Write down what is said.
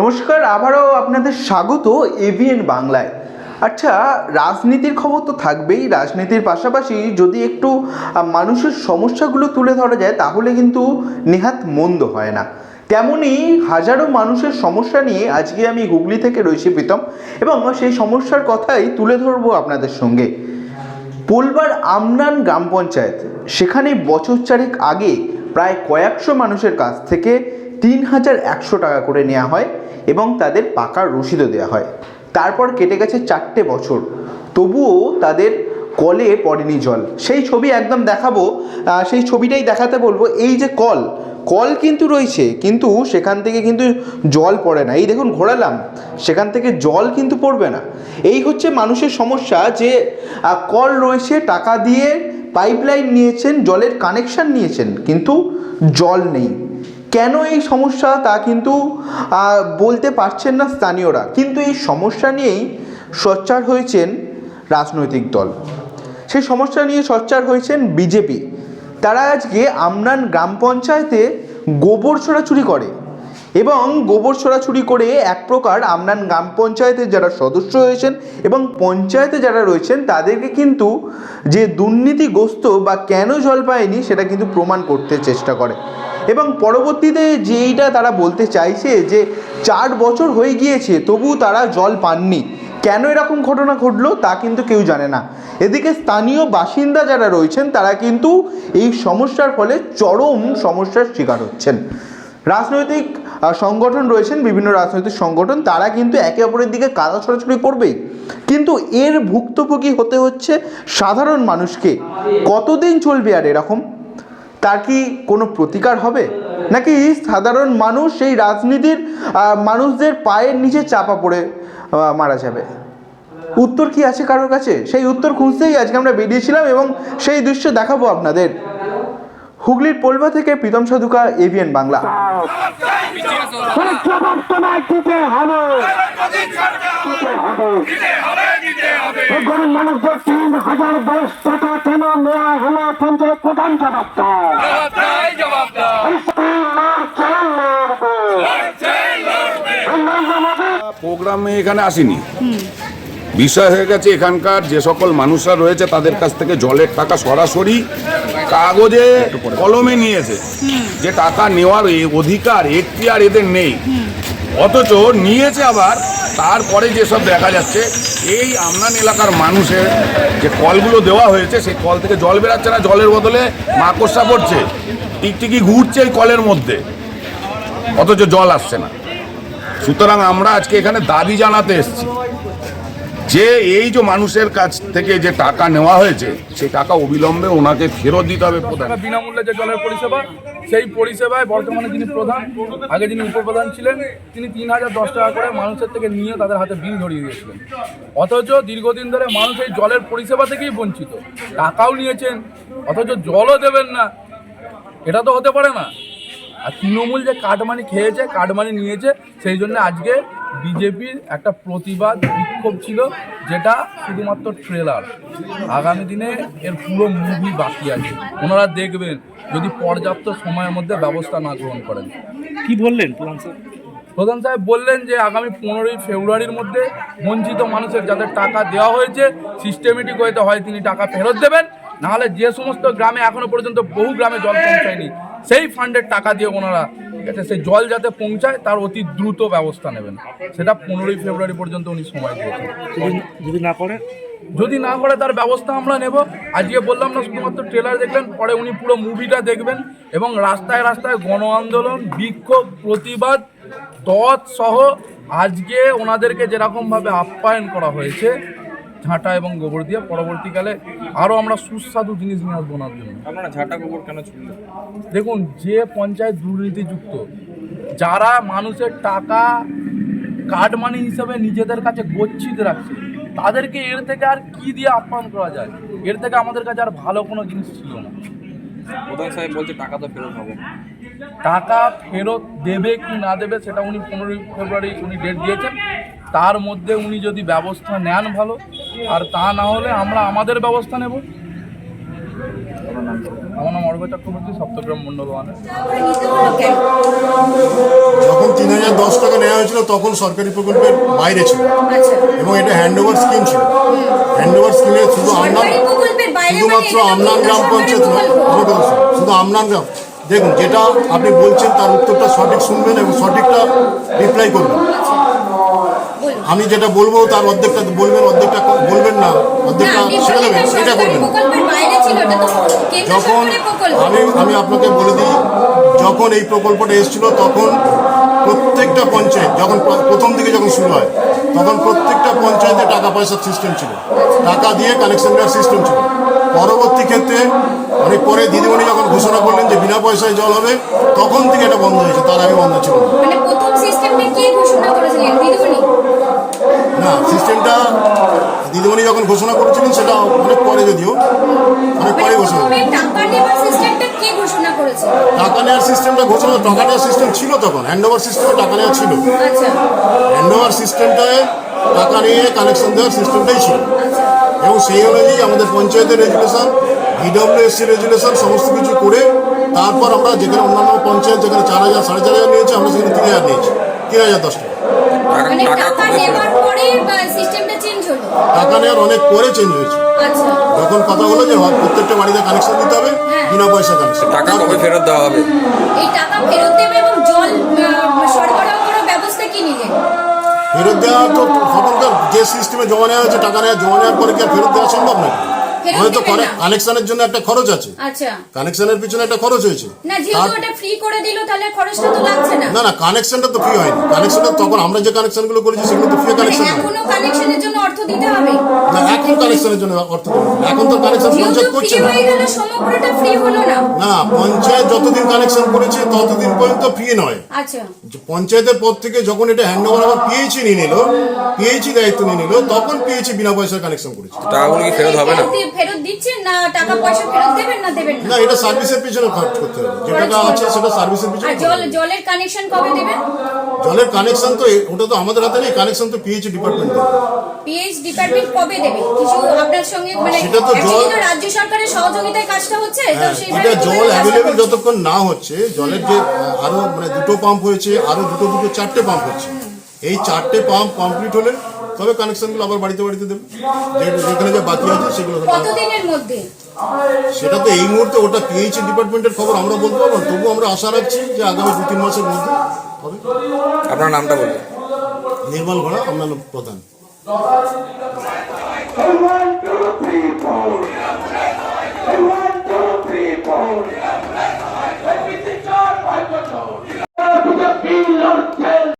নমস্কার, আবারও আপনাদের স্বাগত এভিএন বাংলায়। আচ্ছা রাজনীতির খবর তো থাকবেই, রাজনীতির পাশাপাশি যদি একটু মানুষের সমস্যাগুলো তুলে ধরা যায়, তাহলে কিন্তু নেহাত মন্দ হয় না। তেমনই হাজারো মানুষের সমস্যা নিয়ে আজকে আমি হুগলি থেকে রয়েছি প্রীতম, এবং সেই সমস্যার কথাই তুলে ধরবো আপনাদের সঙ্গে। পোলবার আমনান গ্রাম পঞ্চায়েত, সেখানে বছর চারেক আগে প্রায় কয়েকশো মানুষের কাছ থেকে তিন হাজার একশো টাকা করে নেওয়া হয় এবং তাদের পাকা রসিদও দেওয়া হয়। তারপর কেটে গেছে চারটে বছর। তবুও তাদের কলে পড়েনি জল। সেই ছবি একদম দেখাবো সেই ছবিটাই দেখাতে বলব। এই যে কল কল কিন্তু রয়েছে, কিন্তু সেখান থেকে কিন্তু জল পড়ে না। এই দেখুন, ঘোরালাম, সেখান থেকে জল কিন্তু পড়বে না। এই হচ্ছে মানুষের সমস্যা যে কল রয়েছে, টাকা দিয়ে পাইপলাইন নিয়েছেন, জলের কানেকশান নিয়েছেন, কিন্তু জল নেই। কেন এই সমস্যা তা কিন্তু বলতে পারছেন না স্থানীয়রা। কিন্তু এই সমস্যা নিয়েই সোচ্চার হয়েছেন রাজনৈতিক দল। সেই সমস্যা নিয়ে সোচ্চার হয়েছেন বিজেপি। তারা আজকে আমনান গ্রাম পঞ্চায়েতে গোবর ছোড়াছুরি করে এবং গোবর ছোড়াছুরি করে এক প্রকার আমনান গ্রাম পঞ্চায়েতের যারা সদস্য রয়েছেন এবং পঞ্চায়েতে যারা রয়েছেন, তাদেরকে কিন্তু যে দুর্নীতিগ্রস্ত বা কেন জল পায়নি সেটা কিন্তু প্রমাণ করতে চেষ্টা করে। এবং পরবর্তীতে যেইটা তারা বলতে চাইছে যে চার বছর হয়ে গিয়েছে, তবু তারা জল পাননি। কেন এরকম ঘটনা ঘটলো তা কিন্তু কেউ জানে না। এদিকে স্থানীয় বাসিন্দা যারা রয়েছেন, তারা কিন্তু এই সমস্যার ফলে চরম সমস্যার শিকার হচ্ছেন। রাজনৈতিক সংগঠন রয়েছেন, বিভিন্ন রাজনৈতিক সংগঠন, তারা কিন্তু একে অপরের দিকে কাদা ছড়াছড়ি করবেই কিন্তু এর ভুক্তভোগী হতে হচ্ছে সাধারণ মানুষকে। কতদিন চলবে আর এরকম? তার কি কোনো প্রতিকার হবে নাকি সাধারণ মানুষ সেই রাজনীতির মানুষদের পায়ের নিচে চাপা পড়ে মারা যাবে উত্তর কি আছে কারোর কাছে সেই উত্তর খুঁজতেই আজকে আমরা বেরিয়েছিলাম এবং সেই দৃশ্য দেখাবো আপনাদের হুগলির পোলবা থেকে প্রীতম সাধুকা এভিএন বাংলা গরিব মানুষদের তিন হাজার দশ টাকা কেন নেওয়া হলো পঞ্চায়েত প্রধান জবাব প্রোগ্রামে এখানে আসিনি। বিষয় হয়ে গেছে এখানকার যে সকল মানুষরা রয়েছে তাদের কাছ থেকে জলের টাকা সরাসরি কাগজে কলমে নিয়েছে। যে টাকা নেওয়ার এ অধিকার এখতিয়ার এদের নেই। অথচ নিয়েছে আবার, তারপরে যেসব দেখা যাচ্ছে, এই আমনান এলাকার মানুষের যে কলগুলো দেওয়া হয়েছে, সেই কল থেকে জল বেরাচ্ছে না, জলের বদলে মাকড়সা পড়ছে, টিকটিকি ঘুরছে এই কলের মধ্যে, অথচ জল আসছে না। সুতরাং আমরা আজকে এখানে দাবি জানাতে এসেছি। যে এই যে মানুষের কাছ থেকে যে টাকা নেওয়া হয়েছে, সেই টাকা অবিলম্বে ওনাকে ফেরত দিতে হবে প্রধান। বিনামূল্যে যে জলের পরিষেবা, সেই পরিষেবায় বর্তমানে যিনি প্রধান, আগে যিনি উপপ্রধান ছিলেন, তিনি তিন হাজার দশ টাকা করে মানুষের থেকে নিয়ে তাদের হাতে বিল ধরিয়ে দিয়েছিলেন। অথচ দীর্ঘদিন ধরে মানুষ এই জলের পরিষেবা থেকেই বঞ্চিত। টাকাও নিয়েছেন, অথচ জলও দেবেন না। এটা তো হতে পারে না। তৃণমূল যে কাটমানি খেয়েছে কাটমানি নিয়েছে সেই জন্য আজকে বিজেপির একটা প্রতিবাদ বিক্ষোভ ছিল যেটা শুধুমাত্র ট্রেলার আগামী দিনে এর পুরো মুভি বাকি আছে। ওনারা দেখবেন যদি পর্যাপ্ত সময়ের মধ্যে ব্যবস্থা না গ্রহণ করেন। কি বললেন প্রধান স্যার? প্রধান সাহেব বললেন যে আগামী পনেরোই ফেব্রুয়ারির মধ্যে বঞ্চিত মানুষের যাদের টাকা দেওয়া হয়েছে সিস্টেমেটিক হয়তো হয় তিনি টাকা ফেরত দেবেন। নাহলে যে সমস্ত গ্রামে এখনও পর্যন্ত বহু গ্রামে জল পৌঁছায়নি। সেই ফান্ডের টাকা দিয়ে ওনারা ঠিক আছে সেই জল যাতে পৌঁছায় তার অতি দ্রুত ব্যবস্থা নেবেন। সেটা পনেরোই ফেব্রুয়ারি পর্যন্ত উনি সময় দিয়েছেন। যদি না করে যদি না করে তার ব্যবস্থা আমরা নেব। আজকে বললাম না শুধুমাত্র ট্রেলার দেখলেন পরে উনি পুরো মুভিটা দেখবেন এবং রাস্তায় রাস্তায় গণ আন্দোলন বিক্ষোভ প্রতিবাদ দত সহ আজকে ওনাদেরকে যেরকমভাবে আপ্যায়ন করা হয়েছে ঝাঁটা এবং গোবর দিয়ে পরবর্তীকালে আরও আমরা সুস্বাদু জিনিস নিয়ে আসব ওনার জন্য। আপনারা ঝাঁটা গোবর কেন ছুড়লেন? দেখুন যে পঞ্চায়েত দুর্নীতিযুক্ত যারা মানুষের টাকা কার্ড মানি হিসেবে নিজেদের কাছে গচ্ছিত রাখছে তাদেরকে এর থেকে আর কি দিয়ে আপ্যায়ন করা যায়? এর থেকে আমাদের কাছে আর ভালো কোনো জিনিস ছিল না। প্রধান সাহেব বলছে টাকা তো ফেরত হবে। টাকা ফেরত দেবে কি না দেবে সেটা উনি পনেরোই ফেব্রুয়ারি উনি ডেট দিয়েছেন। তার মধ্যে উনি যদি ব্যবস্থা নেন ভালো আর তা না হলে আমরা আমাদের ব্যবস্থা নেব। আমার নাম অর্ঘ চক্রবর্তী সপ্তগ্রাম মন্ডল যখন তিন হাজার দশ টাকা নেওয়া হয়েছিল তখন সরকারি প্রকল্পের বাইরে ছিল। আচ্ছা। এবং এটা হ্যান্ড ওভার স্কিম ছিল। হ্যান্ড ওভার স্কিমে শুধু আমনান সরকারি প্রকল্পের বাইরে মানে শুধুমাত্র আমনান গ্রাম পঞ্চায়েত নয় শুধু আমনান গ্রাম। দেখুন যেটা আপনি বলছেন তার উত্তরটা সঠিক শুনবেন এবং সঠিকটা। আমি যেটা বলব তার অর্ধেকটা বলবেন অর্ধেকটা বলবেন না অর্ধেকটা বললেন দেবেন এটা করবেন। যখন আমি আমি আপনাকে বলে দিই যখন এই প্রকল্পটা এসেছিল তখন প্রত্যেকটা পঞ্চায়েত যখন প্রথম দিকে যখন শুরু হয় তখন প্রত্যেকটা পঞ্চায়েতে টাকা পয়সার সিস্টেম ছিল। টাকা দিয়ে কানেকশন দেওয়ার সিস্টেম ছিল। পরবর্তী ক্ষেত্রে অনেক পরে দিদিমণি যখন ঘোষণা করলেন যে বিনা পয়সায় জল হবে তখন থেকে এটা বন্ধ হয়েছে তার আগে বন্ধ ছিল না। দিদিমণি যখন ঘোষণা করেছিলেন সেটা অনেক পরে যদিও অনেক মানে পরে ঘোষণা টাকা নেওয়ার সিস্টেমটা ঘোষণা টাকা নেওয়ার সিস্টেমটা ঘোষণা টাকা নেওয়ার সিস্টেম ছিল তখন হ্যান্ড ওভার সিস্টেমে টাকা নেওয়া ছিল। আচ্ছা। হ্যান্ড ওভার সিস্টেমটায় টাকা নিয়ে কানেকশন দেওয়ার সিস্টেমটাই ছিল। এবং সেই অনুযায়ী আমাদের পঞ্চায়েতের রেজুলেশন ইডব্লিউএসসি রেজুলেশন সমস্ত কিছু করে তারপর আমরা যেখানে অন্যান্য পঞ্চায়েত যেখানে চার হাজার সাড়ে চার হাজার নিয়েছি আমরা সেখানে তিন হাজার নিয়েছি। তিন হাজার দশ টাকা। মানে টাকা নেওয়ার ফেরত পরে সিস্টেমটা চেঞ্জ হলো? টাকা নেওয়ার অনেক পরে চেঞ্জ হয়েছে। আচ্ছা। যখন কথা হলো যে হয় প্রত্যেকটা বাড়িতে কানেকশন দিতে হবে বিনা পয়সা কানেকশন টাকা কবে ফেরত দেওয়া হবে? এই টাকা ফেরত দেবে এবং জল সরবরাহ করার ব্যবস্থা কি নিলেন ফেরত দেওয়া তো তখনকার যে সিস্টেমে জমা নেওয়া হয়েছে টাকা নেওয়া জমা নেওয়ার পরে কি আর ফেরত দেওয়া সম্ভব ফেরত হয়তো? কানেকশনের জন্য একটা খরচ আছে। আচ্ছা। কানেকশনের পিছনে একটা খরচ হয়েছে। না যেহেতু ওটা ফ্রি করে দিল তাহলে খরচটা তো লাগছে না। না না কানেকশনটা তো ফ্রি হয়নি। কানেকশনটা তখন আমরা যে কানেকশনগুলো করেছি সেগুলো তো ফ্রি কানেকশন এখনও কানেকশনের জন্য অর্থ দিতে হবে। না এখন কানেকশনের জন্য অর্থ। এখন তো কানেকশন পঞ্চায়েত করছে না। সমগ্রটা ফ্রি হলো না। না পঞ্চায়েত যতদিন কানেকশন করেছে ততদিন পর্যন্ত ফ্রি নয়। আচ্ছা। পঞ্চায়েতের পর থেকে যখন এটা হ্যান্ড ওভার আবার পিএইচি নিয়ে নিল পিএইচি দায়িত্ব নিয়ে নিল তখন পিএইচি বিনা পয়সার কানেকশন করেছে। টাকাগুলো কি ফেরত হবে না? ফেরত দিচ্ছেন না? টাকা পয়সা ফেরত দেবেন না? দেবেন না? এটা সার্ভিসের পিছনে খরচ করতে হবে। যে টাকা আছে সেটা সার্ভিসের পিছনে আর জল জলের কানেকশন কবে দেবেন? জলের কানেকশন তো ওটা তো আমাদের হাতে নেই কানেকশন তো পিএইচি ডিপার্টমেন্ট পিএইচ ডিপার্টমেন্ট কবে দেবে? কিছু আপনার সঙ্গে মানে সেটা তো জল- রাজ্য সরকারের সহযোগিতায় কাজটা হচ্ছে তো হ্যাঁ, এটা জল কাজটা অ্যাভেলেবেল যতক্ষণ না হচ্ছে জলের যে আরও মানে দুটো পাম্প হয়েছে আরও দুটো দুটো চারটে পাম্প হচ্ছে। এই চারটে পাম্প কমপ্লিট হলে তবে কানেকশনগুলো আবার বাড়িতে বাড়িতে দেবে যে- যেখানে যে বাকি আছে সেগুলো সব- কতদিনের মধ্যে সেটা তো এই মুহূর্তে ওটা পিএইচি ডিপার্টমেন্টের খবর আমরা বলতে পারব না। তবুও আমরা আশা রাখছি যে আগামী দু তিন মাসের মধ্যে হবে আপনার নামটা বলুন নির্মল ঘোড়া আমরা প্রধান One, two, three, four. One, two, three, four.